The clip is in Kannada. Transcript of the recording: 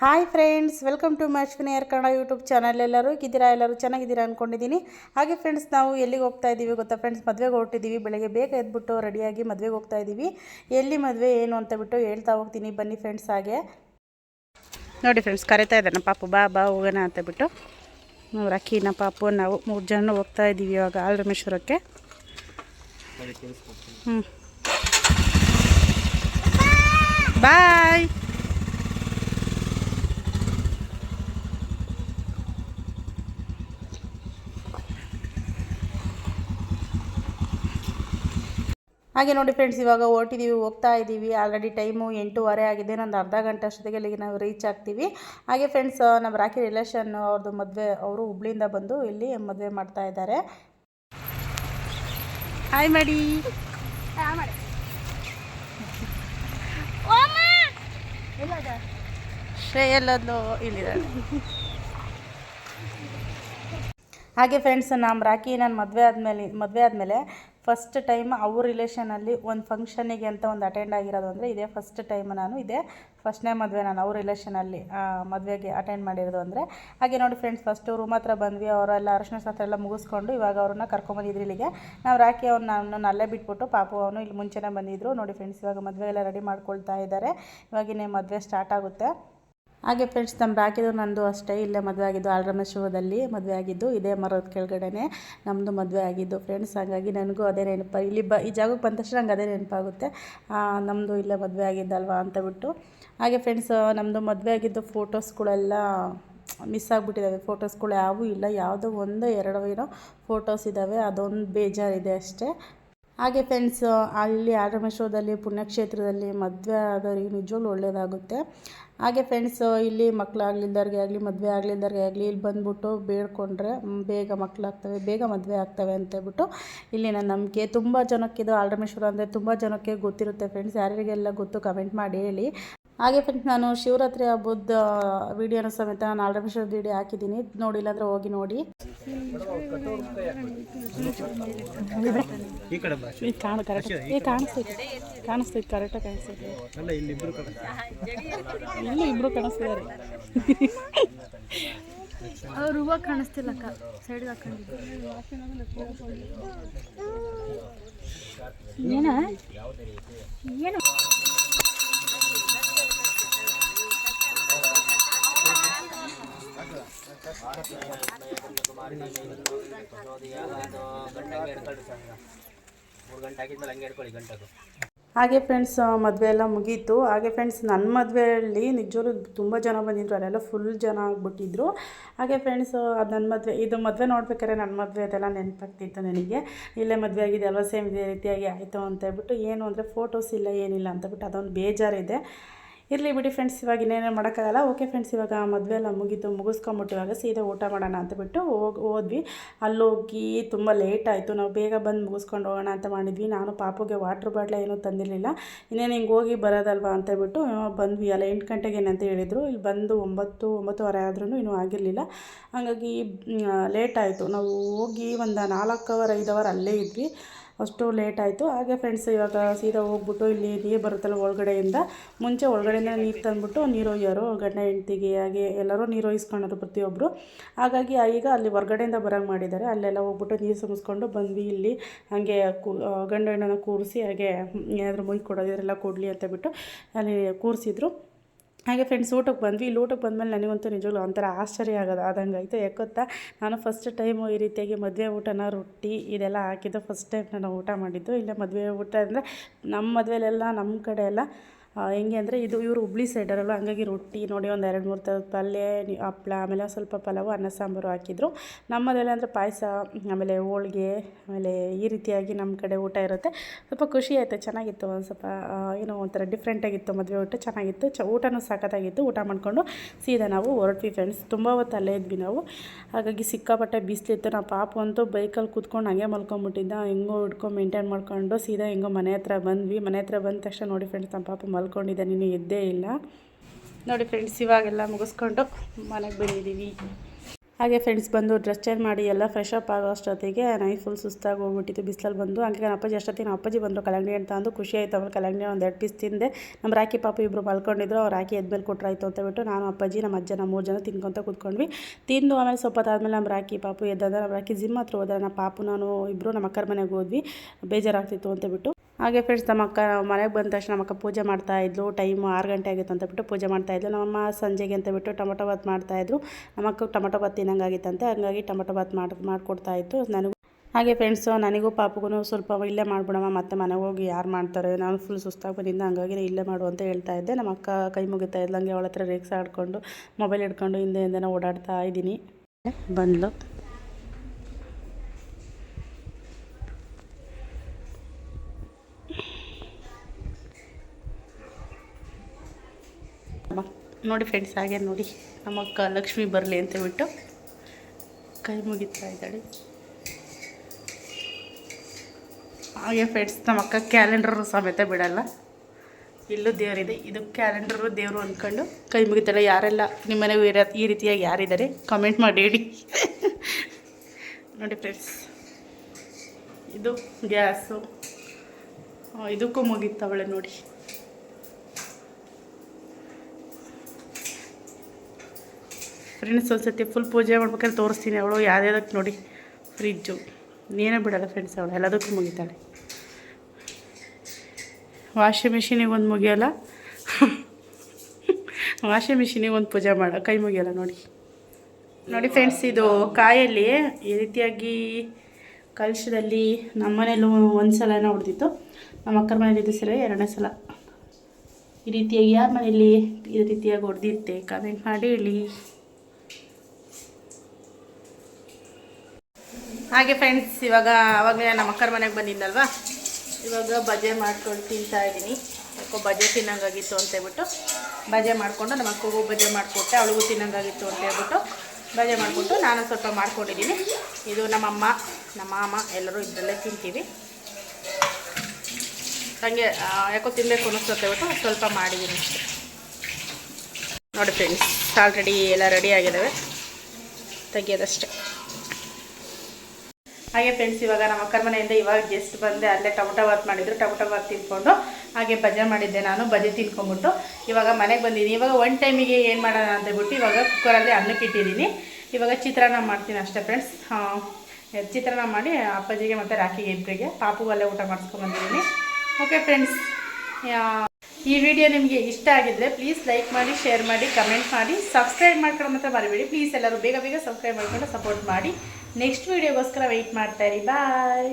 Hi friends, welcome to Ashwini air Kannada YouTube channel. ಎಲ್ಲರೂ ಇದ್ದೀರಾ ಎಲ್ಲರೂ ಚೆನ್ನಾಗಿದ್ದೀರಾ ಅಂದ್ಕೊಂಡಿದ್ದೀನಿ ಹಾಗೆ ಫ್ರೆಂಡ್ಸ್, ನಾವು ಎಲ್ಲಿಗೆ ಹೋಗ್ತಾ ಇದ್ದೀವಿ ಗೊತ್ತಾ ಫ್ರೆಂಡ್ಸ್? ಮದುವೆಗೆ ಹೊರಟಿದ್ದೀವಿ. ಬೆಳಗ್ಗೆ ಬೇಗ ಎದ್ಬಿಟ್ಟು ರೆಡಿಯಾಗಿ ಮದುವೆಗೆ ಹೋಗ್ತಾ ಇದ್ದೀವಿ. ಎಲ್ಲಿ ಮದುವೆ, ಏನು ಅಂತ ಬಿಟ್ಟು ಹೇಳ್ತಾ ಹೋಗ್ತೀನಿ. ಬನ್ನಿ ಫ್ರೆಂಡ್ಸ್ ಹಾಗೆ. ನೋಡಿ ಫ್ರೆಂಡ್ಸ್, ಕರಿತಾ ಇದ್ದಾನೆ ಪಾಪು. ಬಾ ಬಾ, ಹೋಗೋಣ ಅಂತ ಬಿಟ್ಟು. ನಾವು ರಕ್ಕಿನ ಪಾಪು. ನಾವು ಮೂರು ಜನ ಹೋಗ್ತಾ ಇದ್ದೀವಿ ಇವಾಗ ಆಲ್ರಮೇಶ್ವರಕ್ಕೆ ಹ್ಞೂ ಬಾಯ್. ಹಾಗೆ ನೋಡಿ ಫ್ರೆಂಡ್ಸ್ ಇವಾಗ ಹೊರಟಿದ್ದೀವಿ ಹೋಗ್ತಾ ಇದ್ದೀವಿ ಆಲ್ರೆಡಿ ಟೈಮು ಎಂಟೂವರೆ ಆಗಿದೆ. ನಂದು ಅರ್ಧ ಗಂಟೆ ಅಷ್ಟೊತ್ತಿಗೆ ಅಲ್ಲಿಗೆ ನಾವು ರೀಚ್ ಆಗ್ತೀವಿ. ಹಾಗೆ ಫ್ರೆಂಡ್ಸ್ ನಮ್ಮ ರಾಖಿ ರಿಲೇಷನ್ ಅವ್ರದ್ದು ಮದುವೆ ಅವರು ಹುಬ್ಳಿಯಿಂದ ಬಂದು ಇಲ್ಲಿ ಮದುವೆ ಮಾಡ್ತಾ ಇದ್ದಾರೆ. ಹಾಯ್ ಮಾಡಿ. ಶ್ರೇಯಲ್ಲದು ಇಲ್ಲಿದ್ದಾರೆ ಹಾಗೆ ಫ್ರೆಂಡ್ಸ್ ನಮ್ಮ ರಾಖಿ ನಾನು ಮದುವೆ ಆದಮೇಲೆ ಮದುವೆ ಆದಮೇಲೆ ಫಸ್ಟ್ ಟೈಮ್ ಅವ್ರ ರಿಲೇಷನಲ್ಲಿ ಒಂದು ಫಂಕ್ಷನಿಗೆ ಅಂತ ಒಂದು ಅಟೆಂಡ್ ಆಗಿರೋದು ಅಂದರೆ ಇದೇ ಫಸ್ಟ್ ಟೈಮ್ ನಾನು ಇದೇ ಫಸ್ಟ್ನೇ ಮದುವೆ ನಾನು ಅವ್ರ ರಿಲೇಷನಲ್ಲಿ ಮದುವೆಗೆ ಅಟೆಂಡ್ ಮಾಡಿರೋದು ಅಂದರೆ. ಹಾಗೆ ನೋಡಿ ಫ್ರೆಂಡ್ಸ್ ಫಸ್ಟು ರೂಮ್ ಹತ್ರ ಬಂದ್ವಿ, ಅವರೆಲ್ಲ ಅರಶಿನ ಶಾಸ್ತ್ರ ಎಲ್ಲ ಮುಗಿಸ್ಕೊಂಡು ಇವಾಗ ಅವ್ರನ್ನ ಕರ್ಕೊಂಬಂದಿದ್ರು ಇಲ್ಲಿಗೆ. ನಾವು ರಾಖಿ ಅವ್ರನ್ನ ನಾನು ಅಲ್ಲೇ ಬಿಟ್ಬಿಟ್ಟು ಪಾಪು ಅವನು ಇಲ್ಲಿ ಮುಂಚೆನೇ ಬಂದಿದ್ದರು ನೋಡಿ ಫ್ರೆಂಡ್ಸ್ ಇವಾಗ ಮದುವೆ ಎಲ್ಲ ರೆಡಿ ಮಾಡ್ಕೊಳ್ತಾ ಇದ್ದಾರೆ ಇವಾಗಿನೇ ಮದುವೆ ಸ್ಟಾರ್ಟ್ ಆಗುತ್ತೆ. ಹಾಗೆ ಫ್ರೆಂಡ್ಸ್ ನಮ್ಮ ರಾಕಿದು ನಂದು ಅಷ್ಟೇ, ಇಲ್ಲೇ ಮದುವೆ ಆಗಿದ್ದು ಆಲ್ರಮೇಶ್ವರದಲ್ಲಿ ಮದುವೆ ಆಗಿದ್ದು, ಇದೇ ಮರದ ಕೆಳಗಡೆನೆ ನಮ್ಮದು ಮದುವೆ ಆಗಿದ್ದು ಫ್ರೆಂಡ್ಸ್ ಹಾಗಾಗಿ ನನಗೂ ಅದೇ ನೆನಪು, ಇಲ್ಲಿ ಬ, ಈ ಜಾಗಕ್ಕೆ ಬಂದ ತಕ್ಷಣ ನಂಗೆ ಅದೇ ನೆನಪಾಗುತ್ತೆ. ನಮ್ಮದು ಇಲ್ಲೇ ಮದುವೆ ಆಗಿದ್ದಲ್ವಾ ಅಂತ ಬಿಟ್ಟು. ಹಾಗೆ ಫ್ರೆಂಡ್ಸ್ ನಮ್ಮದು ಮದುವೆ ಆಗಿದ್ದು ಫೋಟೋಸ್ಗಳೆಲ್ಲ ಮಿಸ್ ಆಗಿಬಿಟ್ಟಿದ್ದಾವೆ. ಫೋಟೋಸ್ಗಳು ಯಾವೂ ಇಲ್ಲ, ಯಾವುದೋ ಒಂದು, ಎರಡು ಏನೋ ಫೋಟೋಸ್ ಇದ್ದಾವೆ, ಅದೊಂದು ಬೇಜಾರಿದೆ ಅಷ್ಟೇ. ಹಾಗೆ ಫ್ರೆಂಡ್ಸ್ ಅಲ್ಲಿ ಆರಮೇಶ್ವರದಲ್ಲಿ ಪುಣ್ಯಕ್ಷೇತ್ರದಲ್ಲಿ ಮದುವೆ ಆದವರಿಗೆ ನಿಜವಾಗ್ಲೂ ಒಳ್ಳೆಯದಾಗುತ್ತೆ ಹಾಗೆ ಫ್ರೆಂಡ್ಸ್ ಇಲ್ಲಿ ಮಕ್ಕಳಾಗ್ಲಿಲ್ದವ್ರಿಗೆ ಆಗಲಿ, ಮದುವೆ ಆಗ್ಲಿಲ್ದವ್ರಿಗೆ ಆಗಲಿ, ಇಲ್ಲಿ ಬಂದ್ಬಿಟ್ಟು ಬೇಡ್ಕೊಂಡ್ರೆ ಬೇಗ ಮಕ್ಕಳಾಗ್ತವೆ ಬೇಗ ಮದುವೆ ಆಗ್ತವೆ ಅಂತೇಳ್ಬಿಟ್ಟು ಇಲ್ಲಿನ ನಂಬಿಕೆ. ತುಂಬ ಜನಕ್ಕಿದು ಆಲ್ರಮೇಶ್ವರ ಅಂದರೆ ತುಂಬ ಜನಕ್ಕೆ ಗೊತ್ತಿರುತ್ತೆ ಫ್ರೆಂಡ್ಸ್ ಯಾರಿಗೆಲ್ಲ ಗೊತ್ತು ಕಮೆಂಟ್ ಮಾಡಿ ಹೇಳಿ. ಹಾಗೆ ಫ್ರೆಂಡ್ಸ್ ನಾನು ಶಿವರಾತ್ರಿ ಹಬ್ಬದ ವಿಡಿಯೋನ ಸಮೇತ ನಾನು ಆಲ್ರೆಡಿ ವಿಡಿಯೋ ಹಾಕಿದ್ದೀನಿ. ನೋಡಿಲ್ಲ ಅಂದರೆ ಹೋಗಿ ನೋಡಿ. ಈ ಕಡೆ ಬಾ. ಈ ಕಾಣ ಕರೆಕ್ಟ್ ಏ ಕಾಣಿಸ್ತೈತೆ ಕಾಣಿಸ್ತೈತೆ ಕರೆಕ್ಟಾಗಿ ಕಾಣಿಸ್ತೈತೆ ಇಲ್ಲಿ ಇಬ್ರು ಇಬ್ಬರು ಕಾಣಿಸ್ತಿದ್ದಾರೆ. ಅವ್ರು ಹೂವು ಕಾಣಿಸ್ತಿಲ್ಲಕ್ಕ ಸೈಡ್ಗೆ ಹಾಕೊಂಡಿದ್ದು. ಏನ? ಏನು? ಹಂಗೆ ಫ್ರೆಂಡ್ಸ್ ಮದುವೆ ಎಲ್ಲ ಮುಗೀತು. ಹಾಗೆ ಫ್ರೆಂಡ್ಸ್ ನನ್ನ ಮದುವೆಯಲ್ಲಿ ನಿಜವಾಗ್ಲೂ ತುಂಬ ಜನ ಬಂದಿದ್ರು. ಅಲ್ಲೆಲ್ಲ ಫುಲ್ ಜನ ಆಗಿಬಿಟ್ಟಿದ್ರು. ಹಾಗೆ ಫ್ರೆಂಡ್ಸ್ ಅದು ನನ್ನ ಮದುವೆ, ಇದು ಮದುವೆ ನೋಡ್ಬೇಕಾದ್ರೆ ನನ್ನ ಮದುವೆ ಅದೆಲ್ಲ ನೆನಪಾಗ್ತಿತ್ತು ನನಗೆ. ಇಲ್ಲೇ ಮದುವೆ ಆಗಿದೆ ಅಲ್ವಾ ಸೇಮ್ ಇದೇ ರೀತಿಯಾಗಿ ಆಯಿತು ಅಂತ ಹೇಳ್ಬಿಟ್ಟು, ಏನು ಅಂದರೆ ಫೋಟೋಸ್ ಇಲ್ಲ, ಏನಿಲ್ಲ ಅಂತ ಬಿಟ್ಟು ಅದೊಂದು ಬೇಜಾರಿದೆ. ಇರಲಿ ಬಿಡಿ ಫ್ರೆಂಡ್ಸ್ ಇವಾಗ ಇನ್ನೇನು ಮಾಡೋಕ್ಕಾಗಲ್ಲ. ಓಕೆ ಫ್ರೆಂಡ್ಸ್ ಇವಾಗ ಮದುವೆ ಎಲ್ಲ ಮುಗಿತು ಮುಗಿಸ್ಕೊಂಬಿಟ್ಟು ಇವಾಗ ಸೀದಾ ಊಟ ಮಾಡೋಣ ಅಂತ ಬಿಟ್ಟು ಹೋಗಿ, ಹೋದ್ವಿ. ಅಲ್ಲೋಗಿ ತುಂಬ ಲೇಟ್ ಆಯಿತು. ನಾವು ಬೇಗ ಬಂದು ಮುಗಿಸ್ಕೊಂಡು ಹೋಗೋಣ ಅಂತ ಮಾಡಿದ್ವಿ. ನಾನು ಪಾಪುಗೆ ವಾಟ್ರ್ ಬಾಟ್ಲ ಏನೂ ತಂದಿರಲಿಲ್ಲ. ಇನ್ನೇನು ಹಿಂಗೆ ಹೋಗಿ ಬರೋದಲ್ವಾ ಅಂತ ಬಿಟ್ಟು ಬಂದ್ವಿ. ಅಲ್ಲ, ಎಂಟು ಗಂಟೆಗೆ ಏನಂತ ಹೇಳಿದರು. ಇಲ್ಲಿ ಬಂದು ಒಂಬತ್ತು, ಒಂಬತ್ತುವರೆ ಆದ್ರೂ ಇನ್ನೂ ಆಗಿರಲಿಲ್ಲ. ಹಾಗಾಗಿ ಲೇಟ್ ಆಯಿತು. ನಾವು ಹೋಗಿ ಒಂದು ನಾಲ್ಕು ಅವರ್ ಐದು ಅವರ್ ಅಲ್ಲೇ ಇದ್ವಿ. ಅಷ್ಟು ಲೇಟ್ ಆಯಿತು. ಹಾಗೆ ಫ್ರೆಂಡ್ಸ್ ಇವಾಗ ಸೀದಾ ಹೋಗ್ಬಿಟ್ಟು ಇಲ್ಲಿ ನೀರು ಬರುತ್ತಲ್ಲ ಒಳಗಡೆಯಿಂದ, ಮುಂಚೆ ಒಳಗಡೆಯಿಂದ ನೀರು ತಂದ್ಬಿಟ್ಟು ನೀರು ಒಯ್ಯೋರು ಗಂಡ ಹೆಂಡ್ತಿಗೆ ಹಾಗೆ ಎಲ್ಲರೂ ನೀರು ಒಯ್ಸ್ಕೊಳೋರು ಪ್ರತಿಯೊಬ್ಬರು ಹಾಗಾಗಿ ಈಗ ಅಲ್ಲಿ ಹೊರಗಡೆಯಿಂದ ಬರೋಂಗೆ ಮಾಡಿದ್ದಾರೆ. ಅಲ್ಲೆಲ್ಲ ಹೋಗ್ಬಿಟ್ಟು ನೀರು ಸುಮಿಸ್ಕೊಂಡು ಬಂದ್ವಿ ಇಲ್ಲಿ. ಹಾಗೆ ಗಂಡ ಹೆಣ್ಣನ್ನು ಕೂರಿಸಿ ಹಾಗೆ ಏನಾದರೂ ಮುಯ್ ಕೊಡೋದು ಇದರೆಲ್ಲ ಕೊಡಲಿ ಅಂತ ಬಿಟ್ಟು ಅಲ್ಲಿ ಕೂರಿಸಿದ್ರು. ಹಾಗೆ ಫ್ರೆಂಡ್ಸ್ ಊಟಕ್ಕೆ ಬಂದ್ವಿ. ಇಲ್ಲಿ ಊಟಕ್ಕೆ ಬಂದಮೇಲೆ ನನಗಂತೂ ನಿಜವಾಗ್ಲೂ ಒಂಥರ ಆಶ್ಚರ್ಯ ಆಗೋದು, ಆದಂಗೆ ಆಯಿತು. ಯಾಕೊತ್ತಾ ನಾನು ಫಸ್ಟ್ ಟೈಮು ಈ ರೀತಿಯಾಗಿ ಮದುವೆ ಊಟನ ರೊಟ್ಟಿ ಇದೆಲ್ಲ ಹಾಕಿದ್ದು ಫಸ್ಟ್ ಟೈಮ್ ನಾನು ಊಟ ಮಾಡಿದ್ದು. ಇಲ್ಲೇ ಮದುವೆ ಊಟ ಅಂದರೆ ನಮ್ಮ ಮದುವೆಲೆಲ್ಲ, ನಮ್ಮ ಕಡೆ ಎಲ್ಲ ಹೆಂಗೆ ಅಂದರೆ ಇದು ಇವರು ಹುಬ್ಳಿ ಸೈಡರಲ್ಲ ಹಂಗಾಗಿ ರೊಟ್ಟಿ ನೋಡಿ ಒಂದು ಎರಡು ಮೂರು ಥರದ ಪಲ್ಯ ಹಪ್ಳ, ಆಮೇಲೆ ಸ್ವಲ್ಪ ಪಲಾವು, ಅನ್ನ, ಸಾಂಬಾರು ಹಾಕಿದ್ರು. ನಮ್ಮದೆಲ್ಲ ಅಂದರೆ ಪಾಯಸ, ಆಮೇಲೆ ಹೋಳಿಗೆ, ಆಮೇಲೆ ಈ ರೀತಿಯಾಗಿ ನಮ್ಮ ಕಡೆ ಊಟ ಇರುತ್ತೆ. ಸ್ವಲ್ಪ ಖುಷಿ ಆಯಿತು, ಚೆನ್ನಾಗಿತ್ತು, ಒಂದು ಸ್ವಲ್ಪ ಏನೋ ಒಂಥರ ಡಿಫ್ರೆಂಟಾಗಿತ್ತು, ಮದುವೆ ಊಟ ಚೆನ್ನಾಗಿತ್ತು. ಚ, ಊಟನೂ ಸಾಕತ್ತಾಗಿತ್ತು ಊಟ ಮಾಡಿಕೊಂಡು ಸೀದಾ ನಾವು ಹೊರಟ್ವಿ ಫ್ರೆಂಡ್ಸ್. ತುಂಬ ಹೊತ್ತು ಅಲ್ಲೇ ಇದ್ವಿ ನಾವು. ಹಾಗಾಗಿ ಸಿಕ್ಕಾಪಟ್ಟೆ ಬಿಸಿಲಿತ್ತು. ನಾವು ಪಾಪ ಅಂತೂ ಬೈಕಲ್ಲಿ ಕೂತ್ಕೊಂಡು ಹಂಗೆ ಮಲ್ಕೊಂಬಿಟ್ಟಿದ್ದ. ಹೆಂಗೋ ಹಿಡ್ಕೊಂಡು ಮೇಂಟೈನ್ ಮಾಡ್ಕೊಂಡು ಸೀದಾ ಹೆಂಗೋ ಮನೆ ಹತ್ರ ಬಂದ್ವಿ. ಮನೆ ಹತ್ರ ಬಂದ ತಕ್ಷಣ ನೋಡಿ ಫ್ರೆಂಡ್ಸ್, ನಮ್ಮ ಪಾಪ ಮಲ್ಕೊಂಡಿದ್ದ ನೀನು ಎದ್ದೇ ಇಲ್ಲ. ನೋಡಿ ಫ್ರೆಂಡ್ಸ್ ಇವಾಗೆಲ್ಲ ಮುಗಿಸ್ಕೊಂಡು ಮನೆಗೆ ಬಂದಿದ್ದೀವಿ. ಹಾಗೆ ಫ್ರೆಂಡ್ಸ್ ಬಂದು ಡ್ರೆಸ್ ಚೇಂಜ್ ಮಾಡಿ ಎಲ್ಲ ಫ್ರೆಶ್ ಅಪ್ ಆಗೋ ಅಷ್ಟೊತ್ತಿಗೆ ನೈಫ್ ಫುಲ್ ಸುಸ್ತಾಗಿ ಹೋಗ್ಬಿಟ್ಟಿತ್ತು, ಬಿಸಿಲಲ್ಲಿ ಬಂದು. ಹಂಗೆ ನಮ್ಮ ಅಪ್ಪಾಜಿ ಅಷ್ಟೊತ್ತಿಗೆ ನಮ್ಮ ಅಪ್ಪಾಜಿ ಬಂದರು, ಕಲ್ಲಂಗಡಿ ಅಂತ ಅಂದು ಖುಷಿ ಆಯ್ತು. ಅವ್ರು ಕಲ್ಲಂಗಡಿ ಒಂದು ಎರಡು ಪೀಸ್ ತಿಂದೆ. ನಮ್ಮ ರಾಕಿ ಪಾಪು ಇಬ್ಬರು ಮಲ್ಕೊಂಡಿದ್ರು, ಅವ್ರು ರಾಕಿ ಎದ್ಮೇಲೆ ಕೊಟ್ಟರಾಯ್ತು ಅಂತ ಬಿಟ್ಟು ನಾನು, ಅಪ್ಪಾಜಿ, ನಮ್ಮ ಅಜ್ಜ, ನಮ್ಮ ಮೂರು ಜನ ತಿನ್ಕೊತ ಕೂತ್ಕೊಂಡ್ವಿ. ತಿಂದು ಆಮೇಲೆ ಸ್ವಲ್ಪ ಆದಮೇಲೆ ನಮ್ಮ ರಾಕಿ ಪಾಪು ಎದ್ದಂದ್ರೆ ನಮ್ಮ ರಾಕಿ ಜಿಮ್ ಹತ್ರ ಹೋದ್ರೆ ನಮ್ಮ ಪಾಪು, ನಾನು ಇಬ್ಬರು ನಮ್ಮ ಅಕ್ಕರ ಮನೆಗೆ ಹೋದ್ವಿ. ಬೇಜಾರಾಗ್ತಿತ್ತು ಅಂತ ಬಿಟ್ಟು ಹಾಗೆ ಫ್ರೆಂಡ್ಸ್ ನಮ್ಮ ಅಕ್ಕ ಮನೆಗೆ ಬಂದ ತಕ್ಷಣ ನಮ್ಮ ಅಕ್ಕ ಪೂಜೆ ಮಾಡ್ತಾ ಇದ್ಲು. ಟೈಮ್ ಆರು ಗಂಟೆ ಆಗಿತ್ತು ಅಂತ ಬಿಟ್ಟು ಪೂಜೆ ಮಾಡ್ತಾ ಇದ್ಲು. ನಮ್ಮಮ್ಮ ಸಂಜೆಗೆ ಅಂತ ಬಿಟ್ಟು ಟೊಮೊಟೊ ಬಾತ್ ಮಾಡ್ತಾಯಿದ್ರು ನಮ್ಮ ಅಕ್ಕ ಟೊಮೊಟೊ ಬಾತ್ ತಿನ್ನಂಗಾಗಿತ್ತಂತೆ. ಹಂಗಾಗಿ ಟೊಮೊಟೊ ಬಾತ್ ಮಾಡಿ, ಮಾಡಿಕೊಡ್ತಾ ಇತ್ತು. ನನಗೂ ಹಾಗೆ ಫ್ರೆಂಡ್ಸು ನನಗೂ ಪಾಪಗೂ ಸ್ವಲ್ಪ ಇಲ್ಲೇ ಮಾಡಿಬಿಡಮ್ಮ, ಮತ್ತೆ ಮನೆಗೆ ಹೋಗಿ ಯಾರು ಮಾಡ್ತಾರೆ? ನಾನು ಫುಲ್ ಸುಸ್ತಾಗಿ ಬಂದಿದ್ದ ಹಂಗಾಗಿ ಇಲ್ಲೇ ಮಾಡು ಅಂತ ಹೇಳ್ತಾ ಇದ್ದೆ. ನಮ್ಮ ಅಕ್ಕ ಕೈ ಮುಗಿತಾ ಇದ್ದಂಗೆ ಅವಳ ಹತ್ರ ರೇಕ್ಸ್ ಆಡ್ಕೊಂಡು ಮೊಬೈಲ್ ಹಿಡ್ಕೊಂಡು ಹಿಂದೆ ಹಿಂದೆನೇ ಓಡಾಡ್ತಾ ಇದ್ದೀನಿ. ಬಂದ್ಲು ನಮ್ಮ ನೋಡಿ ಫ್ರೆಂಡ್ಸ್ ಹಾಗೆ ನೋಡಿ. ನಮ್ಮ ಅಕ್ಕ ಲಕ್ಷ್ಮಿ ಬರಲಿ ಅಂತ ಬಿಟ್ಟು ಕೈ ಮುಗಿತಾ ಇದ್ದಾಳೆ. ಹಾಗೆ ಫ್ರೆಂಡ್ಸ್ ನಮ್ಮ ಅಕ್ಕ ಕ್ಯಾಲೆಂಡರ್ ಸಮೇತ ಬಿಡಲ್ಲ. ಇಲ್ಲೂ ದೇವರಿದೆ. ಇದು ಕ್ಯಾಲೆಂಡರು ದೇವರು ಅಂದ್ಕೊಂಡು ಕೈ ಮುಗಿತಾಳೆ. ಯಾರೆಲ್ಲ ನಿಮ್ಮ ಮನೆ ಇರ ಈ ರೀತಿಯಾಗಿ ಯಾರಿದ್ದಾರೆ ಕಮೆಂಟ್ ಮಾಡಿ ಹೇಳಿ. ನೋಡಿ ಫ್ರೆಂಡ್ಸ್ ಇದು ಗ್ಯಾಸು. ಇದಕ್ಕೂ ಮುಗಿತಾವಳೆ ನೋಡಿ. ಫ್ರೆಂಡ್ಸ್ ಒಂದ್ಸತಿ ಫುಲ್ ಪೂಜೆ ಮಾಡ್ಬೇಕಾದ್ರೆ ತೋರಿಸ್ತೀನಿ ಅವಳು. ಯಾವ್ಯಾವ್ದಕ್ಕೆ ನೋಡಿ ಫ್ರಿಜ್ಜು ನೀನೇ ಬಿಡಲ್ಲ ಫ್ರೆಂಡ್ಸ್ ಅವಳು. ಎಲ್ಲದಕ್ಕೂ ಮುಗಿತಾಳೆ. ವಾಷಿಂಗ್ ಮಿಷಿನಿಗೆ ಒಂದು ಮುಗಿಯಲ್ಲ? ವಾಷಿಂಗ್ ಮಿಷಿನಿಗೆ ಒಂದು ಪೂಜೆ ಮಾಡೋ. ಕೈ ಮುಗಿಯಲ್ಲ ನೋಡಿ. ನೋಡಿ ಫ್ರೆಂಡ್ಸ್ ಇದು ಕಾಯಲ್ಲಿ ಈ ರೀತಿಯಾಗಿ ಕಲಶದಲ್ಲಿ ನಮ್ಮ ಮನೇಲೂ ಒಂದು ಸಲನ ಹೊಡೆದಿತ್ತು. ನಮ್ಮ ಅಕ್ಕರ ಮನೇಲಿ ಸಲ ಎರಡನೇ ಸಲ. ಈ ರೀತಿಯಾಗಿ ಯಾರ ಮನೇಲಿ ಈ ರೀತಿಯಾಗಿ ಹೊಡೆದಿತ್ತೆ ಕಮೆಂಟ್ ಮಾಡಿ ಹೇಳಿ. ಹಾಗೆ ಫ್ರೆಂಡ್ಸ್ ಇವಾಗ ಅವಾಗಲೇ ನಮ್ಮ ಅಕ್ಕರ ಮನೆಗೆ ಬಂದಿದ್ದಲ್ವಾ ಇವಾಗ ಬಜೆ ಮಾಡ್ಕೊಂಡು ತಿಂತಾ ಇದ್ದೀನಿ. ಯಾಕೋ ಬಜೆ ತಿನ್ನಂಗಾಗಿತ್ತು ಅಂತ ಹೇಳ್ಬಿಟ್ಟು. ಬಜೆ ಮಾಡಿಕೊಂಡು ನಮ್ಮ ಅಕ್ಕಗೂ ಬಜೆ ಮಾಡಿಕೊಟ್ಟೆ, ಅವಳಿಗೂ ತಿನ್ನಂಗಾಗಿತ್ತು ಅಂತ ಹೇಳ್ಬಿಟ್ಟು ಬಜೆ ಮಾಡಿಕೊಟ್ಟು ನಾನು ಸ್ವಲ್ಪ ಮಾಡ್ಕೊಂಡಿದ್ದೀನಿ. ಇದು ನಮ್ಮಮ್ಮ, ನಮ್ಮ ಮಾಮ, ಎಲ್ಲರೂ ಇದರಲ್ಲೇ ತಿಂತೀವಿ. ಹಾಗೆ ಯಾಕೋ ತಿನ್ನಬೇಕು ಅನ್ನಿಸ್ತಂತ ಹೇಳ್ಬಿಟ್ಟು ಸ್ವಲ್ಪ ಮಾಡಿದ್ದೀನಿ ನೋಡಿ ಫ್ರೆಂಡ್ಸ್ ಆಲ್ರೆಡಿ ಎಲ್ಲ ರೆಡಿ ಆಗಿದ್ದಾವೆ ತೆಗಿಯೋದಷ್ಟೇ. ಹಾಗೆ ಫ್ರೆಂಡ್ಸ್ ಇವಾಗ ನಮ್ಮ ಅಕ್ಕನ ಮನೆಯಿಂದ ಇವಾಗ ಜಸ್ಟ್ ಬಂದೆ, ಅಲ್ಲೇ ಟೊಮೊಟೊ ಬಾತ್ ಮಾಡಿದ್ರು. ಟೊಮೊಟೊ ಬಾತ್ ತಿನ್ಕೊಂಡು ಹಾಗೆ ಬಜೆ ಮಾಡಿದ್ದೆ ನಾನು ಬಜೆ ತಿನ್ಕೊಂಬಿಟ್ಟು ಇವಾಗ ಮನೆಗೆ ಬಂದಿದ್ದೀನಿ ಇವಾಗ ಒನ್ ಟೈಮಿಗೆ ಏನು ಮಾಡೋಣ ಅಂತ ಹೇಳ್ಬಿಟ್ಟು ಇವಾಗ ಕುಕ್ಕರಲ್ಲಿ ಅನ್ನಕ್ಕೆ ಇಟ್ಟಿದ್ದೀನಿ ಇವಾಗ ಚಿತ್ರಾನ್ನ ಮಾಡ್ತೀನಿ ಅಷ್ಟೇ ಫ್ರೆಂಡ್ಸ್ ಚಿತ್ರಾನ್ನ ಮಾಡಿ ಅಪ್ಪಾಜಿಗೆ ಮತ್ತು ರಾಖಿಗೆ ಇಬ್ಬರಿಗೆ. ಪಾಪು ಅಲ್ಲೇ ಊಟ ಮಾಡಿಸ್ಕೊಂಬಂದಿದ್ದೀನಿ ಓಕೆ ಫ್ರೆಂಡ್ಸ್ ಈ ವಿಡಿಯೋ ನಿಮಗೆ ಇಷ್ಟ ಆಗಿದ್ರೆ ಪ್ಲೀಸ್ ಲೈಕ್ ಮಾಡಿ ಶೇರ್ ಮಾಡಿ ಕಮೆಂಟ್ ಮಾಡಿ ಸಬ್ಸ್ಕ್ರೈಬ್ ಮಾಡ್ಕೊಂಡು ಮಾತ್ರ ಮರಿಬೇಡಿ. ಪ್ಲೀಸ್ ಎಲ್ಲರೂ ಬೇಗ ಬೇಗ ಸಬ್ಸ್ಕ್ರೈಬ್ ಮಾಡ್ಕೊಂಡು ಸಪೋರ್ಟ್ ಮಾಡಿ. ನೆಕ್ಸ್ಟ್ ವೀಡಿಯೋಗೋಸ್ಕರ ವೆಯ್ಟ್ ಮಾಡ್ತಾ ಇರಿ. ಬಾಯ್